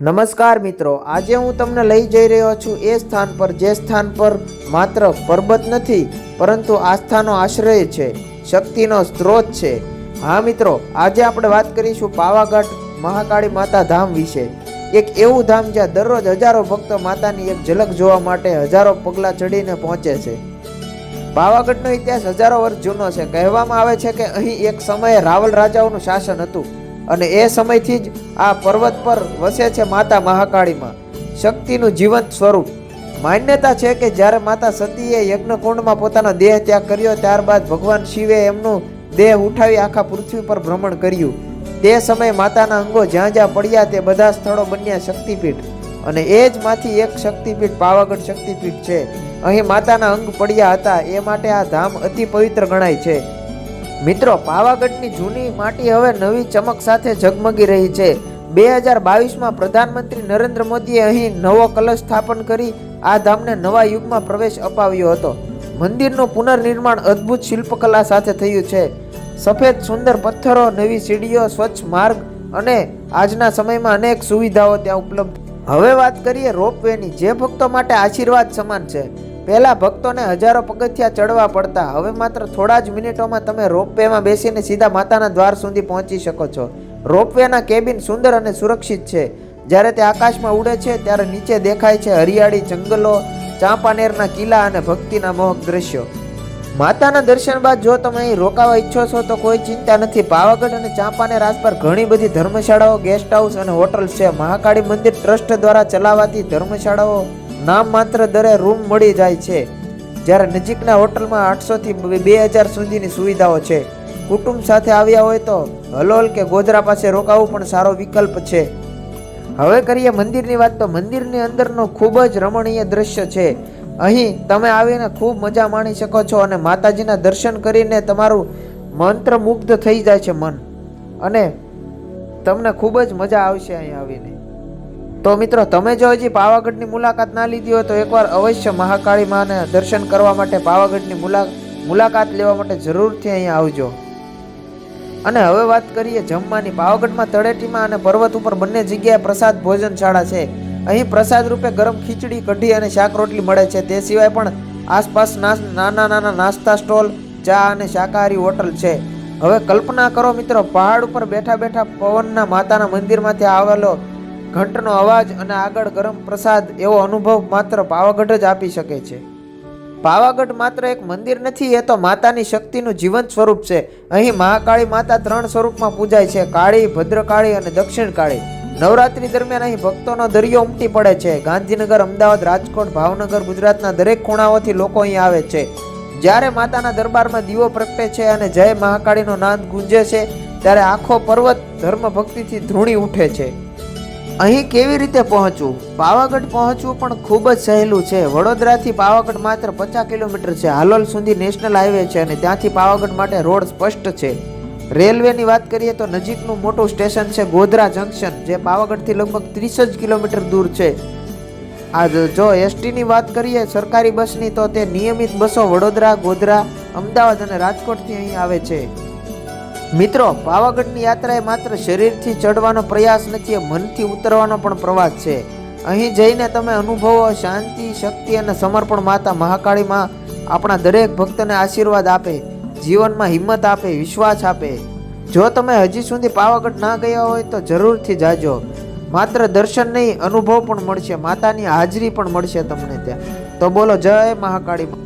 નમસ્કાર મિત્રો, આજે હું તમને લઈ જઈ રહ્યો છું એ સ્થાન પર, જે સ્થાન પર માત્ર પર્વત નથી, પરંતુ આસ્થાનો આશ્રય છે, શક્તિનો સ્ત્રોત છે. હા મિત્રો, આજે આપણે વાત કરીશું પાવાગઢ મહાકાળી માતા ધામ વિશે. એક એવું ધામ જ્યાં દરરોજ હજારો ભક્તો માતાની એક ઝલક જોવા માટે હજારો પગલાં ચડીને પહોંચે છે. પાવાગઢનો ઇતિહાસ હજારો વર્ષ જૂનો છે. કહેવામાં આવે છે કે અહીં એક સમયે રાવલ રાજાઓનું શાસન હતું. અને એ સમયથી જ આ પર્વત પર વસે છે માતા મહાકાળીમાં. શક્તિનું જીવંત સ્વરૂપ. માન્યતા છે કે જ્યારે માતા સતીએ યજ્ઞકુંડમાં પોતાનો દેહ ત્યાગ કર્યો, ત્યારબાદ ભગવાન શિવે એમનું દેહ ઉઠાવી આખા પૃથ્વી પર ભ્રમણ કર્યું. તે સમયે માતાના અંગો જ્યાં જ્યાં પડ્યા તે બધા સ્થળો બન્યા શક્તિપીઠ. અને એ જ માંથી એક શક્તિપીઠ પાવાગઢ શક્તિપીઠ છે. અહીં માતાના અંગ પડ્યા હતા, એ માટે આ ધામ અતિ પવિત્ર ગણાય છે. મિત્રો, પાવાગઢની જૂની માટી હવે નવી ચમક સાથે ઝગમગી રહી છે. બે હજાર બાવીસમાં પ્રધાનમંત્રી નરેન્દ્ર મોદીએ અહીં નવો કલશ સ્થાપન કરી આ ધામને નવા યુગમાં પ્રવેશ અપાવ્યો હતો. મંદિરનું પુનર્નિર્માણ અદ્ભુત શિલ્પકલા સાથે થયું છે. સફેદ સુંદર પથ્થરો, નવી સીડીઓ, સ્વચ્છ માર્ગ અને આજના સમયમાં અનેક સુવિધાઓ ત્યાં ઉપલબ્ધ. હવે વાત કરીએ રોપવેની. જે ભક્તો માટે આશીર્વાદ સમાન છે. પહેલા ભક્તોને હજારો પગથિયા ચડવા પડતા. હવે માત્ર થોડા જ મિનિટોમાં તમે રોપવેમાં બેસીને સીધા માતાના દ્વાર સુધી પહોંચી શકો છો. રોપવેના કેબિન સુંદર અને સુરક્ષિત છે. જ્યારે તે આકાશમાં ઉડે છે, ત્યારે નીચે દેખાય છે હરિયાળી જંગલો, ચાંપાનેરના કિલ્લા અને ભક્તિના મોહક દ્રશ્યો. માતાના દર્શન બાદ જો તમે અહીં રોકાવા ઈચ્છો છો, તો કોઈ ચિંતા નથી. પાવાગઢ અને ચાંપાનેર આસપાસ ઘણી બધી ધર્મશાળાઓ ગેસ્ટ હાઉસ અને હોટલ્સ છે. મહાકાળી મંદિર ટ્રસ્ટ દ્વારા ચલાવાતી ધર્મશાળાઓ નામ માત્ર દરે રૂમ મળી જાય છે. જ્યારે નજીકના હોટલમાં આઠસોથી બે હજાર સુધીની સુવિધાઓ છે. કુટુંબ સાથે આવ્યા હોય તો હલોલ કે ગોધરા પાસે રોકાવું પણ સારો વિકલ્પ છે. હવે કરીએ મંદિરની વાત તો મંદિરની અંદરનું ખૂબ જ રમણીય દ્રશ્ય છે. અહીં તમે આવીને ખૂબ મજા માણી શકો છો અને માતાજીના દર્શન કરીને તમારું મંત્રમુગ્ધ થઈ જાય છે મન. અને તમને ખૂબ જ મજા આવશે અહીં આવીને. તો મિત્રો, તમે જો હજી પાવાગઢની મુલાકાત ના લીધી હોય તો એકવાર અવશ્ય મહાકાળી માને દર્શન કરવા માટે પાવાગઢની મુલા, મુલાકાત લેવા માટે જરૂરથી અહીં આવજો. અને હવે વાત કરીએ જમવાની. પાવાગઢમાં તળેટીમાં અને પર્વત ઉપર બંને જગ્યાએ પ્રસાદ ભોજનશાળા છે. અહીં પ્રસાદ રૂપે ગરમ ખીચડી, કઢી અને શાક રોટલી મળે છે. તે સિવાય પણ આસપાસ નાના નાના નાસ્તા સ્ટોલ, ચા અને શાકાહારી હોટલ છે. હવે કલ્પના કરો મિત્રો, પહાડ ઉપર બેઠા બેઠા પવનના માતાના મંદિરમાંથી આવેલો ઘંટનો અવાજ અને આગળ ગરમ પ્રસાદ એવો અનુભવ માત્ર પાવાગઢ જ આપી શકે છે. પાવાગઢ માત્ર એક મંદિર નથી, એ તો માતાની શક્તિનું જીવંત સ્વરૂપ છે. અહીં મહાકાળી માતા ત્રણ સ્વરૂપમાં પૂજાય છે, કાળી, ભદ્રકાળી અને દક્ષિણ કાળી નવરાત્રી દરમિયાન અહીં ભક્તોનો દરિયો ઉમટી પડે છે. ગાંધીનગર, અમદાવાદ, રાજકોટ, ભાવનગર ગુજરાતના દરેક ખૂણાઓથી લોકો અહીં આવે છે. જ્યારે માતાના દરબારમાં દીવો પ્રગટે છે અને જય મહાકાળીનો નાદ ગુંજે છે, ત્યારે આખો પર્વત ધર્મ ભક્તિથી ધ્રુણી ઉઠે છે. અહીં કેવી રીતે પહોંચવું? પાવાગઢ પહોંચવું પણ ખૂબ જ સહેલું છે. વડોદરાથી પાવાગઢ માત્ર પચાસ કિલોમીટર છે. હાલોલ સુધી નેશનલ હાઈવે છે અને ત્યાંથી પાવાગઢ માટે રોડ સ્પષ્ટ છે. રેલવેની વાત કરીએ તો નજીકનું મોટું સ્ટેશન છે ગોધરા જંકશન, જે પાવાગઢથી લગભગ ત્રીસ જ કિલોમીટર દૂર છે. આ જો- એસટીની વાત કરીએ સરકારી બસની, તો તે નિયમિત બસો વડોદરા, ગોધરા, અમદાવાદ અને રાજકોટથી અહીં આવે છે. મિત્રો, પાવાગઢની યાત્રા એ માત્ર શરીરથી ચડવાનો પ્રયાસ નથી, એ મનથી ઉતરવાનો પણ પ્રવાસ છે. અહીં જઈને તમે અનુભવો શાંતિ, શક્તિ અને સમર્પણ માતા મહાકાળીમાં આપણા દરેક ભક્તને આશીર્વાદ આપે, જીવનમાં હિંમત આપે, વિશ્વાસ આપે. જો તમે હજી સુધી પાવાગઢ ના ગયા હોય તો જરૂરથી જાજો. માત્ર દર્શન નહીં, અનુભવ પણ મળશે, માતાની હાજરી પણ મળશે તમને ત્યાં. તો બોલો, જય મહાકાળી.